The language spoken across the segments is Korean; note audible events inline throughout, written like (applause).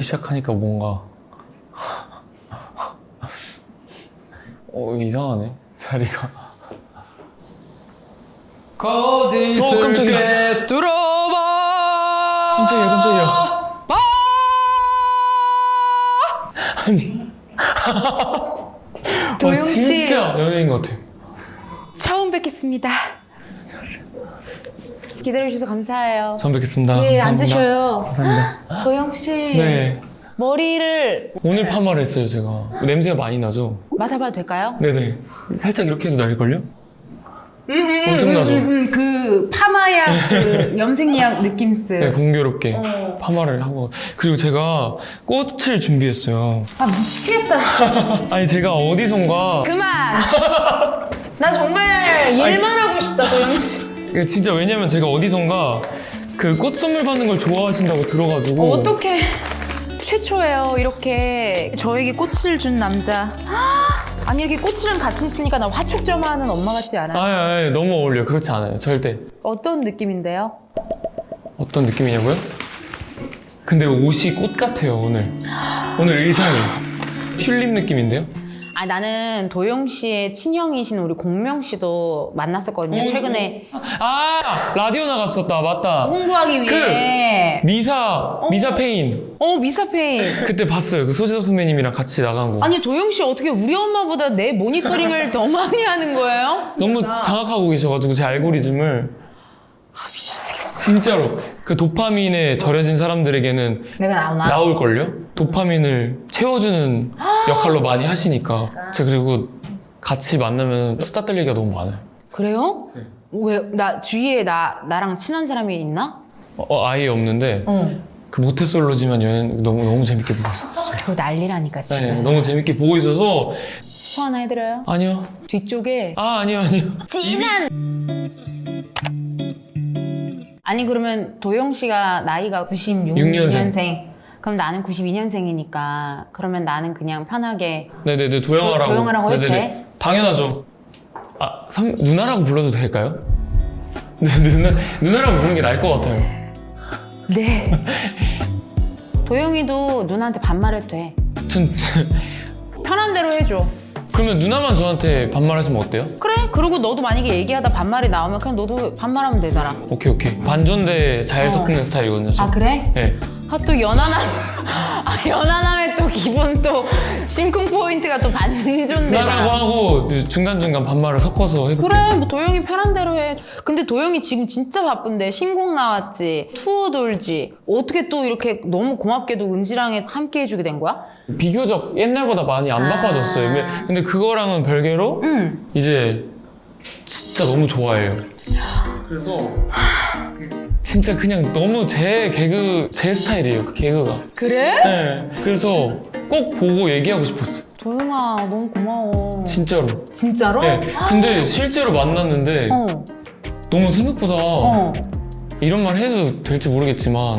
이렇게 시작하니까 뭔가 (laughs) 어 이상하네 자리가 거짓을 어, 깜짝이야. 꿰뚫어봐 깜짝이야 깜짝이야 아! 아니 도영 와, 씨. 진짜 연예인 같아 처음 뵙겠습니다. 기다려주셔서 감사해요. 처음 뵙겠습니다 예, 감사합니다. 앉으셔요. 감사합니다 도영 씨. 네 머리를 오늘 파마를 했어요 제가 냄새가 많이 나죠? 맡아봐도 될까요? 네네 살짝 이렇게 해도 날걸요? 엄청나죠? 음, 음, 그 파마약, 그 염색약 느낌스. 네 공교롭게 어. 파마를 하고 그리고 제가 꽃을 준비했어요 아 미치겠다. 아니 제가 어디선가 그만. 나 정말 일만 하고 싶다 도영 씨. 이게 진짜 왜냐면 제가 어디선가 그 꽃 선물 받는 걸 좋아하신다고 들어가지고 어떻게 최초예요 이렇게 저에게 꽃을 준 남자. 아니 이렇게 꽃이랑 같이 있으니까 나 화촉점하는 엄마 같지 않아요? 아니, 아니 너무 어울려요 그렇지 않아요 절대 어떤 느낌인데요? 어떤 느낌이냐고요? 근데 옷이 꽃 같아요 오늘 오늘 의상이 튤립 느낌인데요? 아 나는 도영 씨의 친형이신 우리 공명 씨도 만났었거든요. 최근에. 아 라디오 나갔었다. 맞다. 홍보하기 위해. 미사 미사 페인. 어 미사페인. 그때 봤어요. 그 소지섭 선배님이랑 같이 나간 거. 아니 도영 씨 어떻게 우리 엄마보다 내 모니터링을 더 많이 하는 거예요? 너무 장악하고 계셔가지고 제 알고리즘을. 진짜로. 그 도파민에 절여진 사람들에게는 내가 나오나? 나올걸요? 도파민을 채워주는 역할로 많이 하시니까 제가 그리고 같이 만나면 수다 떨 얘기가 너무 많아요 그래요? 왜 나 주위에 나 나랑 친한 사람이 있나? 어, 아예 없는데 어. 그 모태솔로지만 연애 너무 너무 재밌게 보고 있어요 그거 난리라니까 지금. 네, 너무 재밌게 보고 있어서 스포 하나 해드려요? 아니요 뒤쪽에 아 아니요 아니요 진한 아니 그러면 도영 씨가 나이가 96년생 그럼 나는 92년생이니까 그러면 나는 그냥 편하게 네네네 도영아라고 도- 도영아라고 해도 네네네. 돼? 당연하죠 아 선- 누나라고 불러도 될까요? (laughs) 네 누나 누나라고 부르는 게 나을 것 같아요 (laughs) 네 도영이도 누나한테 반말해도 돼 전 편한 대로 해줘 그러면 누나만 저한테 반말하시면 어때요? 그래 그리고 너도 만약에 얘기하다 반말이 나오면 그냥 너도 반말하면 되잖아 오케이 오케이 반전대 잘 어. 섞는 스타일이거든요 저. 아 그래? 네. 아또 연하남 아 연하남의 또 기본 또 심쿵 포인트가 또 누나라고 반전되잖아. 하고 중간중간 반말을 섞어서 해볼게요 그래 뭐 도영이 편한 대로 해. 근데 도영이 지금 진짜 바쁜데. 신곡 나왔지. 투어 돌지. 어떻게 또 이렇게 너무 고맙게도 은지랑 함께 해주게 된 거야? 비교적 옛날보다 많이 안 아. 바빠졌어요. 왜- 근데 그거랑은 별개로 응. 이제 진짜 너무 좋아해요. 그래서 진짜 그냥 너무 제 개그 제 스타일이에요 그 개그가. 그래? 네. 그래서 꼭 보고 얘기하고 싶었어요. 도영아 너무 고마워. 진짜로. 진짜로? 네. 근데 실제로 만났는데 어. 너무 생각보다 어. 이런 말 해도 될지 모르겠지만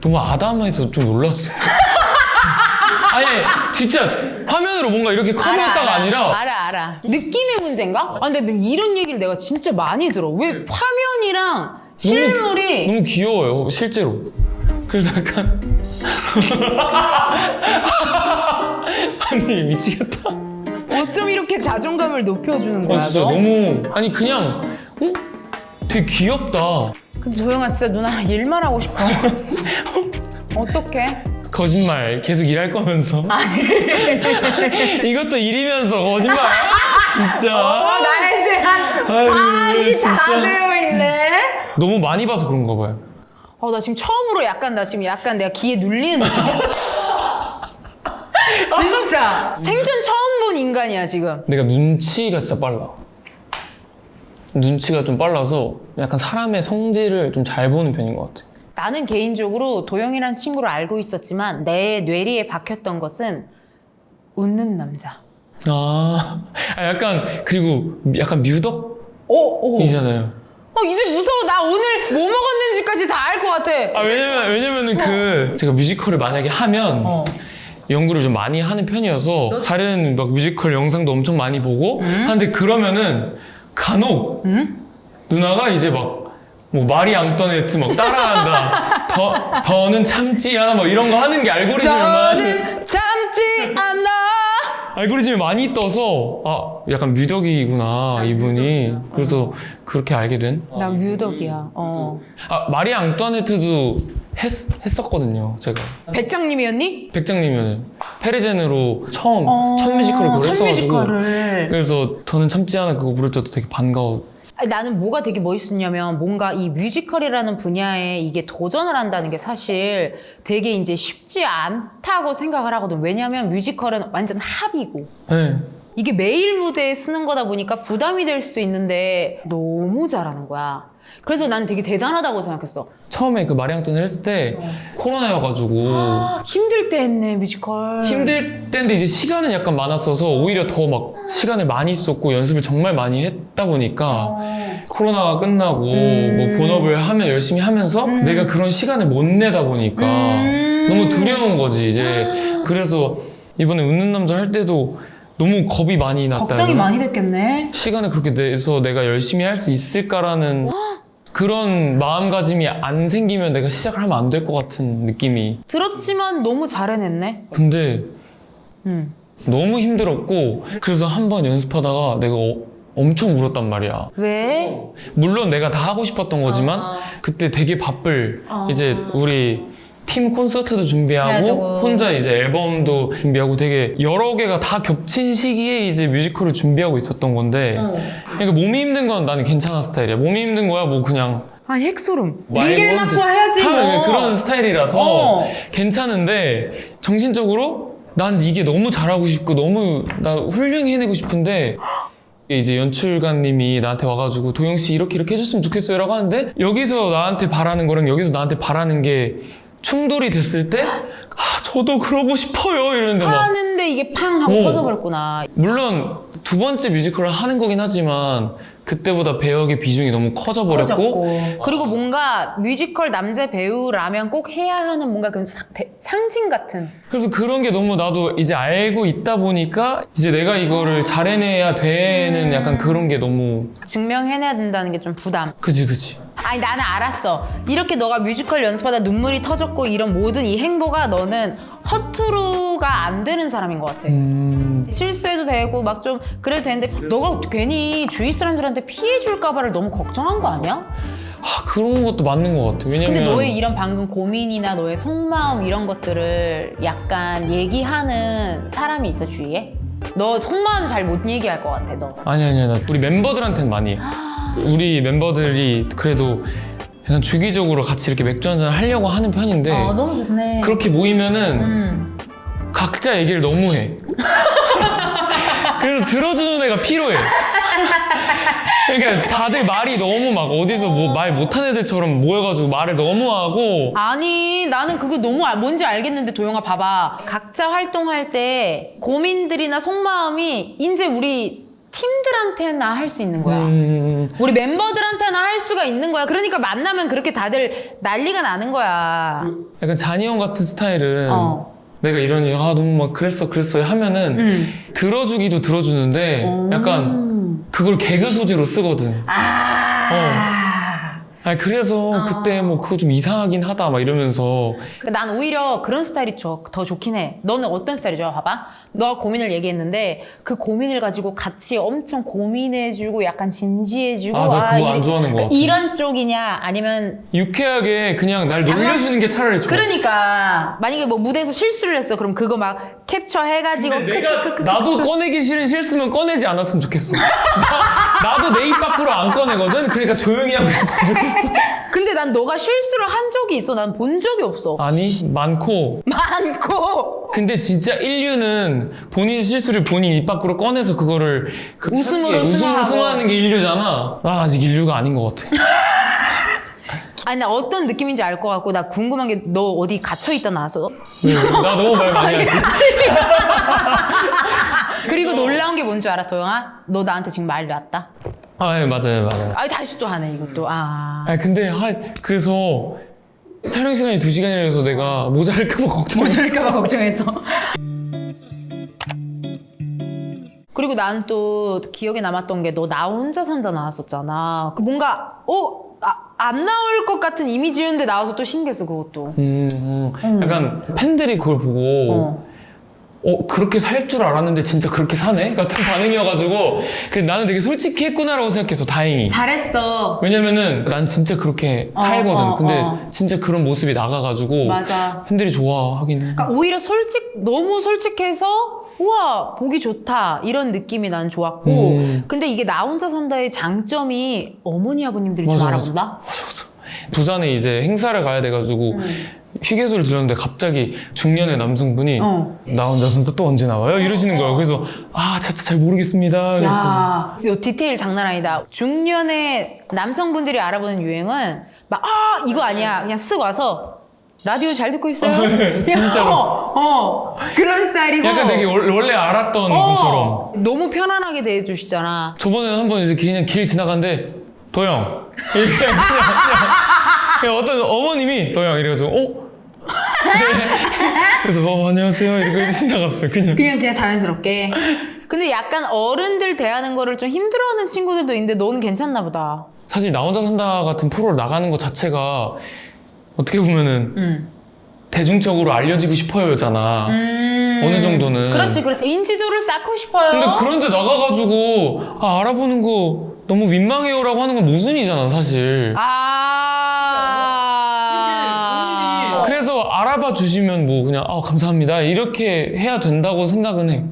너무 아담해서 좀 놀랐어요. (laughs) 아니 진짜 화면으로 뭔가 이렇게 커보였다가 아니라 알아 알아. 느낌의 문제인가? 아 근데 이런 얘기를 내가 진짜 많이 들어. 왜 화면이랑 실물이 너무 귀여워요 실제로. 그래서 약간 (laughs) 아니 미치겠다. 어쩜 이렇게 자존감을 높여주는 거야 아 진짜 너? 너무 아니 그냥 어? 되게 귀엽다. 근데 조영아 진짜 누나 일만 하고 싶어 (laughs) 어떡해? 거짓말 계속 일할 거면서 (laughs) 이것도 일이면서 거짓말 진짜 어, 나에 대한 아유, 다 진짜. 되어 있네 너무 많이 봐서 그런가 봐요. 어, 나 지금 처음으로 약간 나 지금 약간 내가 귀에 눌리는 느낌 (laughs) 진짜 생전 처음 본 인간이야 지금 내가 눈치가 진짜 빨라. 눈치가 좀 빨라서 약간 사람의 성질을 좀 잘 보는 편인 것 같아. 나는 개인적으로 도영이란 친구를 알고 있었지만 내 뇌리에 박혔던 것은 웃는 남자 아, 아, 약간 그리고 약간 뮤덕이잖아요. 어 이제 무서워 나 오늘 뭐 먹었는지까지 다 알 것 같아 아 왜냐면 왜냐면은 그 제가 뮤지컬을 만약에 하면 어. 연구를 좀 많이 하는 편이어서 다른 막 뮤지컬 영상도 엄청 많이 보고 하는데 그러면은 간혹 누나가 이제 막 뭐 마리 앙떠네트 막 따라한다. (laughs) 더 더는 참지 않아 뭐 이런 거 하는 게 저는 참지 않아. 알고리즘에 많이 떠서 아 약간 뮤덕이구나 이분이 그래서 그렇게 알게 된. 나 뮤덕이야. 어. 아 마리 앙떠네트도 했, 했었거든요 제가. 백장님이었니? 백장님은 페르젠으로 처음 어, 첫 뮤지컬을 첫 뮤지컬을. 그래서 더는 참지 않아 그거 부를 때도 되게 반가워. 나는 뭐가 되게 멋있었냐면 뭔가 이 뮤지컬이라는 분야에 이게 도전을 한다는 게 사실 되게 이제 쉽지 않다고 생각을 하거든. 왜냐면 뮤지컬은 완전 합이고 네. 이게 매일 무대에 쓰는 거다 보니까 부담이 될 수도 있는데 너무 잘하는 거야. 그래서 난 되게 대단하다고 생각했어. 처음에 그 마리 앙떠네트 했을 때 코로나여가지고 힘들 때 했네 뮤지컬. 힘들 때인데 이제 시간은 약간 많았어서 오히려 더 막 시간을 많이 썼고 연습을 정말 많이 했다 보니까 코로나가 끝나고 음. 뭐 본업을 하면 열심히 하면서 내가 그런 시간을 못 내다 보니까 음. 너무 두려운 거지 이제 그래서 이번에 웃는 남자 할 때도 너무 겁이 많이 났다 걱정이. 많이 됐겠네. 시간을 그렇게 내서 내가 열심히 할 수 있을까라는 그런 마음가짐이 안 생기면 내가 시작을 하면 안 될 것 같은 느낌이 들었지만 너무 잘 해냈네. 근데 음. 너무 힘들었고 그래서 한 번 연습하다가 내가 어- 엄청 울었단 말이야 왜? 물론 내가 다 하고 싶었던 거지만 아. 그때 되게 바쁠 아. 이제 우리 팀 콘서트도 준비하고. 혼자 이제 앨범도 준비하고 되게 여러 개가 다 겹친 시기에 이제 뮤지컬을 준비하고 있었던 건데 어. 그러니까 몸이 힘든 건 나는 괜찮은 스타일이야 몸이 힘든 거야 뭐 그냥 아니 핵소름. 링겔 맞고 하면 해야지 하면 뭐. 그런 스타일이라서 어. 괜찮은데 정신적으로 난 이게 너무 잘하고 싶고 너무 나 훌륭히 해내고 싶은데 이제 연출가님이 나한테 와가지고 도영 씨 이렇게 이렇게 해줬으면 좋겠어요라고 하는데 여기서 나한테 바라는 거랑 여기서 나한테 바라는 게 충돌이 됐을 때 아, 저도 그러고 싶어요 이러는데 막 하는데 이게 팡 하고 어. 터져버렸구나. 물론 두 번째 뮤지컬을 하는 거긴 하지만 그때보다 배역의 비중이 너무 커져버렸고 커졌고. 그리고 뭔가 뮤지컬 남자 배우라면 꼭 해야 하는 뭔가 그런 상- 대- 상징 같은. 그래서 그런 게 너무 나도 이제 알고 있다 보니까 이제 내가 이거를 잘 해내야 되는 약간 그런 게 너무 증명해내야 된다는 게 좀 부담. 그지 그지 아니 나는 알았어. 이렇게 너가 뮤지컬 연습하다 눈물이 터졌고 이런 모든 이 행보가 너는 허투루가 안 되는 사람인 것 같아. 음 실수해도 되고 막 좀 그래도 되는데 너가 괜히 주위 사람들한테 피해 줄까 봐를 너무 걱정한 거 아니야? 아, 그런 것도 맞는 것 같아 왜냐면 근데 너의 이런 방금 고민이나 너의 속마음 이런 것들을 약간 얘기하는 사람이 있어 주위에? 너 속마음 잘 못 얘기할 것 같아 너. 아니 아니야 나 우리 멤버들한테는 많이 해 (gasps) 우리 멤버들이 그래도 약간 주기적으로 같이 이렇게 맥주 한잔 하려고 하는 편인데 아 너무 좋네. 그렇게 모이면은 음. 각자 얘기를 너무 해 (laughs) 그래서 들어주는 애가 필요해 그러니까 다들 말이 너무 막 어디서 뭐 말 못하는 애들처럼 모여가지고 말을 너무 하고 아니 나는 그거 너무 알- 뭔지 알겠는데 도영아 봐봐 각자 활동할 때 고민들이나 속마음이 이제 우리 팀들한테나 할 수 있는 거야 음, 우리 멤버들한테나 할 수가 있는 거야 그러니까 만나면 그렇게 다들 난리가 나는 거야 약간 잔이 형 같은 스타일은 어. 내가 이러니 아 너무 막 그랬어 그랬어 하면은 음. 들어주기도 들어주는데 약간 그걸 개그 소재로 쓰거든. 아. 아니 그래서 그때 뭐 그거 좀 이상하긴 하다 막 이러면서 그러니까 난 오히려 그런 스타일이 좋- 더 좋긴 해. 너는 어떤 스타일이 좋아? 봐봐. 너가 고민을 얘기했는데 그 고민을 가지고 같이 엄청 고민해주고 약간 진지해주고 아, 나 그거 이- 안 좋아하는 것 같아. 이런 쪽이냐 아니면 유쾌하게 그냥 날 장난- 놀려주는 게 차라리 좋아. 그러니까 만약에 뭐 무대에서 실수를 했어 그럼 그거 막 캡처 해가지고 근데 내가. 나도 꺼내기 싫은 실수면 꺼내지 않았으면 좋겠어. 나, 나도 내 입 밖으로 안 꺼내거든. 그러니까 조용히 하고 있으면 좋겠어. 근데 난 너가 실수를 한 적이 있어 난 본 적이 없어 아니 많고 많고 근데 진짜 인류는 본인 실수를 본인 입 밖으로 꺼내서 그거를 그 웃음으로. 승화하는 게 인류잖아. 나 아직 인류가 아닌 것 같아. 아니 나 어떤 느낌인지 알 것 같고 나 궁금한 게 너 어디 갇혀 있다 나서 왜, 왜? 나 너무 말 많이 하지. (laughs) 그리고 놀라운 게 뭔 줄 알아 도영아? 너 나한테 지금 말 놨다 아, 예, 맞아요, 맞아요. 아 다시 또 하네 이것도 아 아, 근데 하, 그래서 촬영 시간이 두 시간이라서 내가 모자랄까봐 걱정. 모자랄까봐 걱정해서 그리고 난 또 기억에 남았던 게 너 나 혼자 산다 나왔었잖아 그 뭔가 어? 아, 안 나올 것 같은 이미지였는데 나와서 또 신기했어 그것도. 음, 음. 약간 팬들이 그걸 보고 어. 어 그렇게 살 줄 알았는데 진짜 그렇게 사네 같은 반응이어가지고 그래 나는 되게 솔직히 했구나라고 생각해서 다행히 잘했어. 왜냐면은 난 진짜 그렇게 어, 살거든 어, 근데 어. 진짜 그런 모습이 나가가지고 맞아. 팬들이 좋아하긴 해 그러니까 오히려 솔직 너무 솔직해서 우와 보기 좋다 이런 느낌이 난 좋았고 음. 근데 이게 나 혼자 산다의 장점이 어머니 아버님들이 맞아, 좀. 알아본다. 맞아 맞아 부산에 이제 행사를 가야 돼가지고 음. 휴게소를 들렸는데 갑자기 중년의 남성분이 어. 나 혼자 선수 또 언제 나와요? 이러시는 거예요 그래서 아 차차 잘 모르겠습니다 야, 이 디테일 장난 아니다. 중년의 남성분들이 알아보는 유행은 막 아 이거 아니야 그냥 쓱 와서 라디오 잘 듣고 있어요. 그냥 진짜로. 어, 어. 그런 스타일이고. 약간 되게 월- 원래 알았던 분처럼 어, 너무 편안하게 대해주시잖아. 저번에 한 번 이제 그냥 길 지나갔는데 도영 이렇게 그냥, 그냥, 그냥 어떤 어머님이 도영 이래가지고 어? (laughs) 그래서 어 안녕하세요 이렇게 지나갔어요 그냥 그냥 그냥 자연스럽게. 근데 약간 어른들 대하는 거를 좀 힘들어하는 친구들도 있는데 너는 괜찮나 보다. 사실 나 혼자 산다 같은 프로를 나가는 것 자체가 어떻게 보면은 음. 대중적으로 알려지고 싶어요잖아 어느 정도는 그렇지, 그렇지. 인지도를 쌓고 싶어요. 근데 그런데 나가가지고 아 알아보는 거 너무 민망해요라고 하는 건 모순이잖아 사실 아. 그래서 알아봐 주시면 뭐 그냥 아 감사합니다 이렇게 해야 된다고 생각은 해.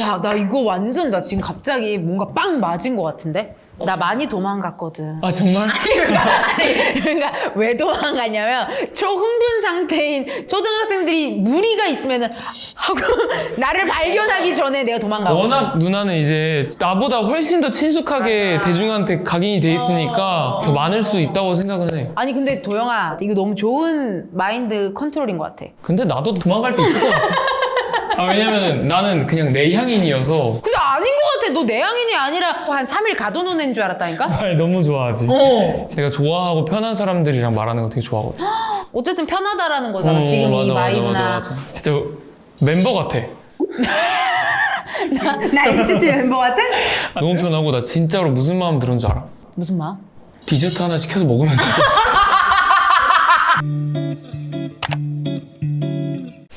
야, 나 이거 완전 나 지금 갑자기 뭔가 빵 맞은 것 같은데? 나 많이 도망갔거든. 아 정말? 아니, 그러니까, 아니, 그러니까 왜 도망갔냐면 초흥분 상태인 초등학생들이 무리가 있으면은 하고 (laughs) 나를 발견하기 전에 내가 도망가고. 워낙 누나는 이제 나보다 훨씬 더 친숙하게 대중한테 각인이 돼 있으니까 더 많을 수 있다고 생각은 해. 아니 근데 도영아 이거 너무 좋은 마인드 컨트롤인 것 같아. 근데 나도 도망갈 때 있을 것 같아. 아 왜냐면 나는 그냥 내 향인이어서 근데 아닌 것 같아. 너 내향인이 아니라 한 3일 가둬놓은 애인 줄 알았다니까? (laughs) 말 너무 좋아하지. 어. 내가 좋아하고 편한 사람들이랑 말하는 거 되게 좋아하거든. (gasps) 어쨌든 편하다라는 거잖아. 어, 지금 이 맞아, 맞아, 마이브나. 맞아, 맞아. 진짜 멤버 같아. (laughs) 나 인스트 멤버 같아? 너무 편하고 나 진짜로 무슨 마음 들은 줄 알아? 무슨 마음? 디저트 하나 시켜서 먹으면서. (laughs)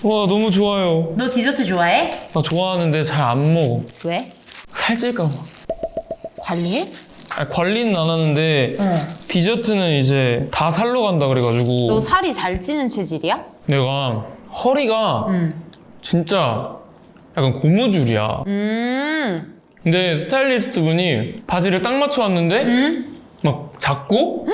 와 너무 좋아요. 너 디저트 좋아해? 나 좋아하는데 잘 안 먹어. 왜? 살찔까 봐. 관리해? 아니, 관리는 안 하는데 디저트는 이제 다 살로 간다 그래가지고 너 살이 잘 찌는 체질이야? 내가 허리가 진짜 약간 고무줄이야. 음. 근데 스타일리스트 분이 바지를 딱 맞춰 왔는데 막 작고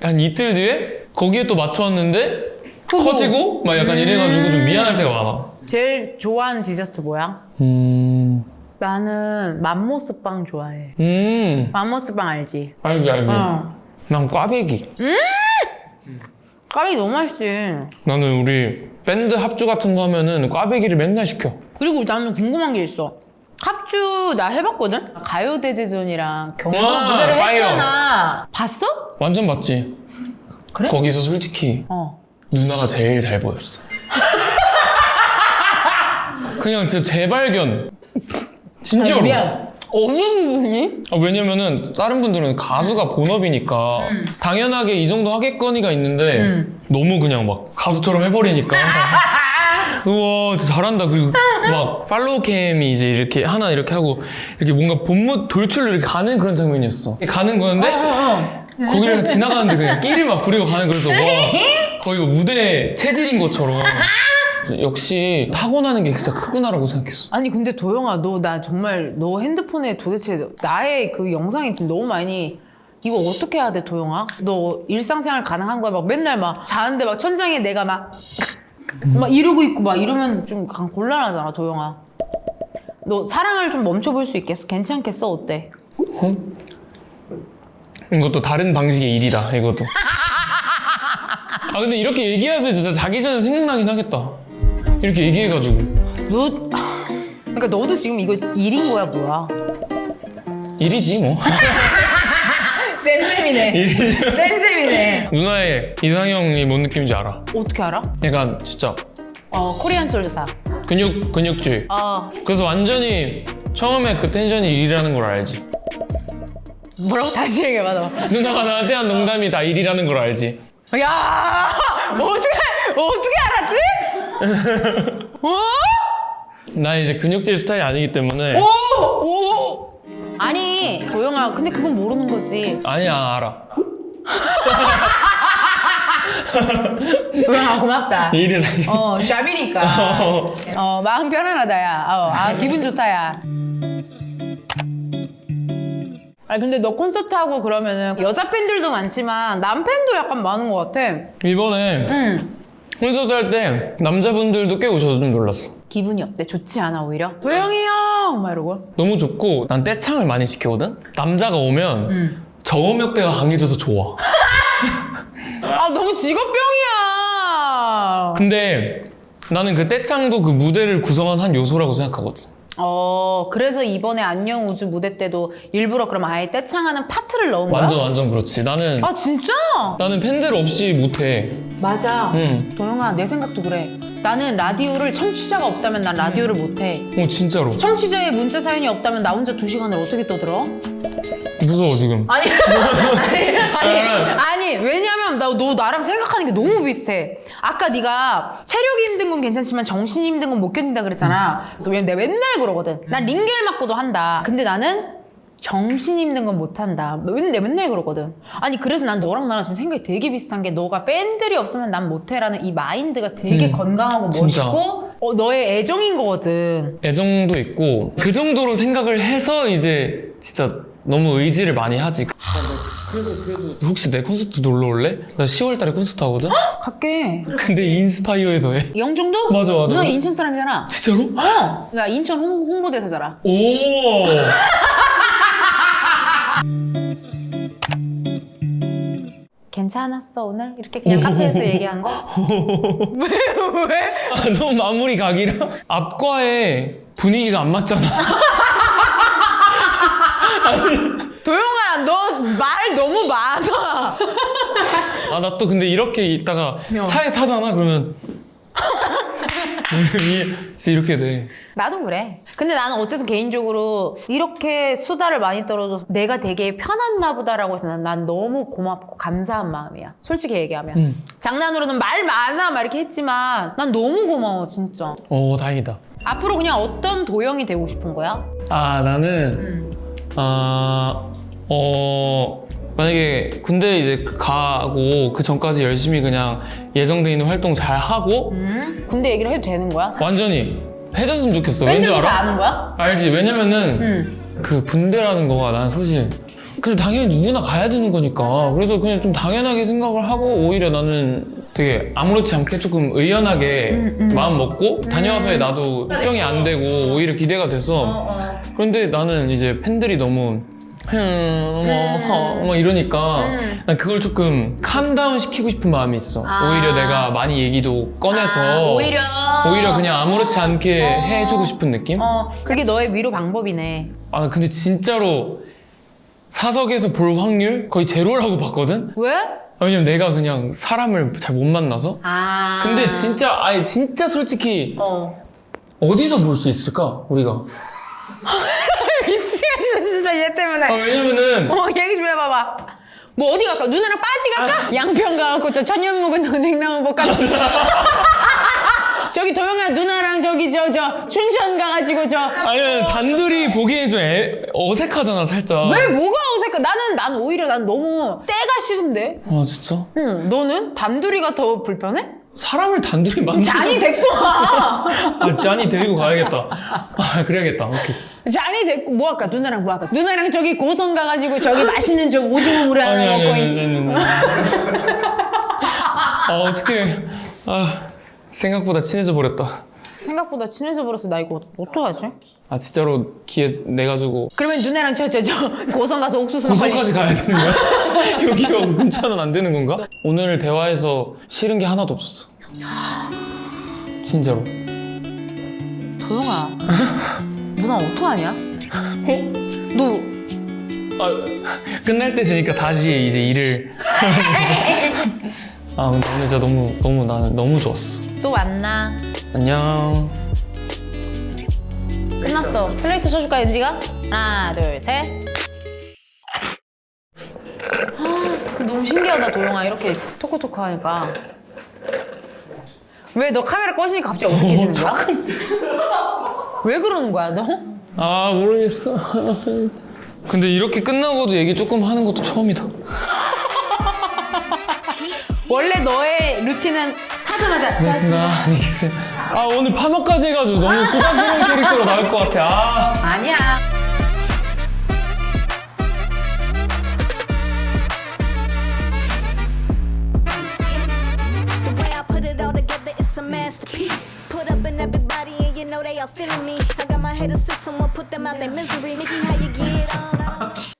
한 이틀 뒤에 거기에 또 맞춰 왔는데 크고. 커지고 막 약간 이래가지고 좀 미안할 때가 많아. 제일 좋아하는 디저트 뭐야? 음, 나는 맘모스 빵 좋아해. 음, 맘모스 빵 알지? 알지 알지. 어. 난 꽈배기. 꽈배기 너무 맛있지. 나는 우리 밴드 합주 같은 거 하면은 꽈배기를 맨날 시켜. 그리고 나는 궁금한 게 있어. 합주 나 해봤거든? 가요대제전이랑 경연 아, 무대를 파이어. 했잖아. 봤어? 완전 맞지. 그래? 거기서 솔직히 어. 누나가 제일 잘 보였어. (laughs) 그냥 진짜 재발견. 진짜로. 미안. 어느 부분이? 아, 왜냐면은 다른 분들은 가수가 본업이니까 당연하게 이 정도 하겠거니가 있는데 음. 너무 그냥 막 가수처럼 해버리니까 (laughs) 우와 진짜 잘한다 그리고 막 팔로우 캠이 이제 이렇게 하나 이렇게 하고 이렇게 뭔가 본무 돌출로 이렇게 가는 그런 장면이었어 가는 거였는데 어. 거기를 지나가는데 그냥 끼를 막 부리고 가는 그래서 와 거의 뭐 무대 체질인 것처럼 (laughs) 역시 타고나는 게 진짜 크구나라고 생각했어 아니 근데 도영아 너 나 정말 너 핸드폰에 도대체 나의 그 영상이 좀 너무 많이 이거 어떻게 해야 돼 도영아? 너 일상생활 가능한 거야? 막 맨날 막 자는데 막 천장에 내가 막 막 이러고 있고 막 이러면 좀 강- 곤란하잖아 도영아. 너 사랑을 좀 멈춰볼 수 있겠어? 괜찮겠어? 어때? 어? 이것도 다른 방식의 일이다 이것도 아 근데 이렇게 얘기해서 진짜 자기 전에 생각나긴 하겠다 이렇게 얘기해가지고 너 그러니까 너도 지금 이거 일인 거야 뭐야? 일이지 뭐 (laughs) 쌤쌤이네. 쌤쌤이네. 누나의 이상형이 뭔 느낌인지 알아 어떻게 알아? 약간 진짜 어 코리안 솔저사. 근육 근육질 어 그래서 완전히 처음에 그 텐션이 일이라는 걸 알지 뭐라고 다시 얘기해봐 너. 누나가 나한테 한 농담이 다 일이라는 걸 알지? 야 (laughs) 어떻게 어떻게 알았지? 어? 나 이제 근육질 스타일이 아니기 때문에 오! 오! 아니 도영아 근데 그건 모르는 거지. 아니야 알아. 도영아 고맙다. 일이라. 어 샵이니까. (laughs) 어 마음 편안하다 야. 어, 아 기분 좋다 야. 아 근데 너 콘서트 하고 그러면은 여자 팬들도 많지만 남 팬도 약간 많은 것 같아. 이번에 응. 콘서트 할 때 남자분들도 꽤 오셔서 좀 놀랐어. 기분이 어때? 좋지 않아 오히려? 도영이 형! 막 이러고. 너무 좋고 난 떼창을 많이 시키거든? 남자가 오면 저음역대가 강해져서 좋아. 아 너무 직업병이야. 근데 나는 그 떼창도 그 무대를 구성한 한 요소라고 생각하거든. 어 그래서 이번에 안녕 우주 무대 때도 일부러 그럼 아예 떼창하는 파트를 넣은 거야? 완전 완전 그렇지. 나는 아 진짜? 나는 팬들 없이 못해. 맞아. 응. 도영아 내 생각도 그래. 나는 라디오를 청취자가 없다면 난 라디오를 못해. 어 진짜로. 청취자의 문자 사연이 없다면 나 혼자 두 시간에 어떻게 떠들어? 무서워 지금. 아니 아니 아니 아니 왜냐면 나 너 나랑 생각하는 게 너무 비슷해. 아까 네가 체력이 힘든 건 괜찮지만 정신이 힘든 건 못 견딘다 그랬잖아. 그래서 왜냐면 내가 맨날 그러거든. 난 링겔 맞고도 한다. 근데 나는 정신 힘든 건 못한다. 맨날 내가 맨날 그러거든. 아니 그래서 난 너랑 나랑 지금 생각이 되게 비슷한 게 너가 팬들이 없으면 난 못해라는 이 마인드가 되게 음, 건강하고 진짜. 멋있고 어, 너의 애정인 거거든. 애정도 있고 그 정도로 생각을 해서 이제 진짜 너무 의지를 많이 하지. 그래서 그래도 혹시 내 콘서트 놀러 올래? 나 10월 달에 콘서트 하거든? 갈게. 근데 인스파이어에서 해. 영종도? 맞아, 맞아. 너 인천 사람이잖아. 진짜로? 어. 나 인천 홍, 홍보대사잖아. 오! (laughs) 괜찮았어 오늘 이렇게 그냥 카페에서 얘기한 거? (laughs) 왜 왜? 아, 너무 마무리 각이랑 앞과의 분위기가 안 맞잖아. (laughs) 도영아 너 말 너무 많아. 아, 나 또 근데 이렇게 있다가 어. 차에 타잖아? 그러면. (laughs) 진짜 이렇게 돼. 나도 그래. 근데 나는 어쨌든 개인적으로 이렇게 수다를 많이 떨어져서 내가 되게 편했나 보다라고 해서 난, 난 너무 고맙고 감사한 마음이야. 솔직히 얘기하면. 음. 장난으로는 말 많아 막 이렇게 했지만 난 너무 고마워 진짜. 오, 다행이다. 앞으로 그냥 어떤 도영이 되고 싶은 거야? 아, 나는, 음. 아, 어, 만약에 군대 이제 가고 그 전까지 열심히 그냥 예정돼 있는 활동 잘 하고 음? 군대 얘기를 해도 되는 거야? 완전히 해줬으면 좋겠어. 왠지 다 알아? 아는 거야? 알지? 왜냐면은 응. 그 군대라는 거가 난 사실 근데 당연히 누구나 가야 되는 거니까 그래서 그냥 좀 당연하게 생각을 하고 오히려 나는 되게 아무렇지 않게 조금 의연하게 마음 먹고 다녀와서의 나도 걱정이 안 되고 오히려 기대가 돼서 그런데 나는 이제 팬들이 너무 뭐, 뭐 이러니까 난 그걸 조금 캄다운 시키고 싶은 마음이 있어 아. 오히려 내가 많이 얘기도 꺼내서 아, 오히려 오히려 그냥 아무렇지 않게 해주고 싶은 느낌? 어 그게 너의 위로 방법이네. 아 근데 진짜로 사석에서 볼 확률 거의 제로라고 봤거든? 왜? 아, 왜냐면 내가 그냥 사람을 잘 못 만나서 아. 근데 진짜 아니 진짜 솔직히 어. 어디서 볼 수 있을까 우리가 (laughs) 진짜 얘 때문에. 아 왜냐면은 어 얘기 좀 해봐봐. 뭐 어디 갈까? 누나랑 빠지 갈까? 양평 가갖고 저 천년 묵은 냉나무 볶아. 저기 도영아 누나랑 저기 저 저 춘천 가가지고 저. 아니 단둘이 보기엔 좀 애- 어색하잖아 살짝 왜 뭐가 어색해? 나는 난 오히려 난 너무 때가 싫은데. 아 진짜? 응, 너는 단둘이가 더 불편해? 사람을 단둘이 만나 잔이 데리고 와. (laughs) 아 짠이 데리고 가야겠다 아 그래야겠다 오케이 잔이 데리고 뭐 할까? 누나랑 뭐 할까? 누나랑 저기 고성 가가지고 저기 맛있는 저 오징어 물회 하나 아니 먹고. 아니 있- 아니 아니 아 어떡해 아 생각보다 친해져 버렸다 생각보다 친해져 버려서 나 이거 어떡하지? 아 진짜로 기회 내가지고. 그러면 누나랑 저 저 저 고성 가서 옥수수 먹고 고성까지 가야 되는 거야? (laughs) 여기가 근처는 안 되는 건가? 오늘 대화에서 싫은 게 하나도 없었어. 진짜로. 도영아. 누나 어떡하냐? 너 아, 끝날 때 되니까 다시 이제 일을. (laughs) 아 근데 오늘 진짜 너무 너무 나는 너무 좋았어. 또 만나 안녕 끝났어 플레이트 쳐줄까 연지가? 하나 둘셋 너무 신기하다 도영아 이렇게 토크토크 하니까 왜 너 카메라 꺼지니까 갑자기 어색해지는 거야? 왜 그러는 거야 너? 아 모르겠어. 근데 이렇게 끝나고도 얘기 조금 하는 것도 처음이다. (laughs) 원래 너의 루틴은 하자마자 고맙습니다. 안녕히 계세요. 아 오늘 파마까지 해가지고 너무 수다스러운 캐릭터로 나올 것 같아. 아. 아니야 The way I put it all together, it's a masterpiece. Put up in everybody, and you know they all feeling me. I got my haters sick, someone put them out their misery. Nikki, how